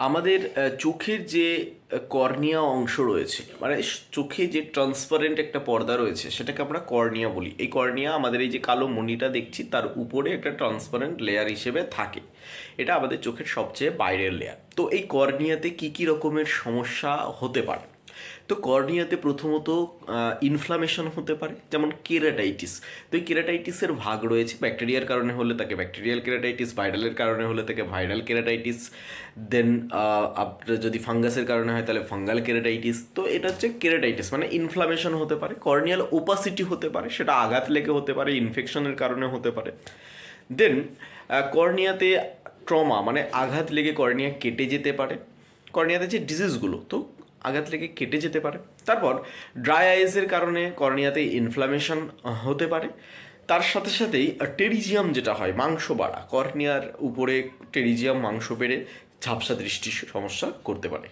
আমাদের চোখের যে কর্নিয়া অংশ রয়েছে মানে চোখে যে ট্রান্সপারেন্ট একটা পর্দা রয়েছে, সেটাকে আমরা কর্নিয়া বলি। এই কর্নিয়া আমাদের এই যে কালো মণিটা দেখছি, তার উপরে একটা ট্রান্সপারেন্ট লেয়ার হিসেবে থাকে। এটা আমাদের চোখের সবচেয়ে বাইরের লেয়ার তো এই কর্নিয়াতে কী কী রকমের সমস্যা হতে পারে? তো কর্নিয়াতে প্রথমত ইনফ্লামেশন হতে পারে, যেমন কেরাটাইটিস তো এই কেরাটাইটিসের ভাগ রয়েছে ব্যাকটেরিয়ার কারণে হলে তাকে ব্যাকটেরিয়াল কেরাটাইটিস ভাইরালের কারণে হলে তাকে ভাইরাল কেরাটাইটিস দেন আপনার যদি ফাঙ্গাসের কারণে হয় তাহলে ফাঙ্গাল কেরাটাইটিস তো এটা হচ্ছে কেরাটাইটিস মানে ইনফ্লামেশন হতে পারে কর্নিয়াল ওপাসিটি হতে পারে, সেটা আঘাত লেগে হতে পারে ইনফেকশনের কারণে হতে পারে। দেন কর্নিয়াতে ট্রমা মানে আঘাত লেগে কর্নিয়া কেটে যেতে পারে। কর্নিয়াতে যে ডিজিজগুলো তো আঘাত লেগে কেটে যেতে পারে। তারপর ড্রাই আইসের কারণে কর্নিয়াতে ইনফ্লামেশন হতে পারে। তার সাথে সাথেই টেরিজিয়াম যেটা হয়, মাংস বাড়া, কর্নিয়ার উপরে টেরিজিয়াম মাংস বেড়ে ঝাপসা দৃষ্টির সমস্যা করতে পারে।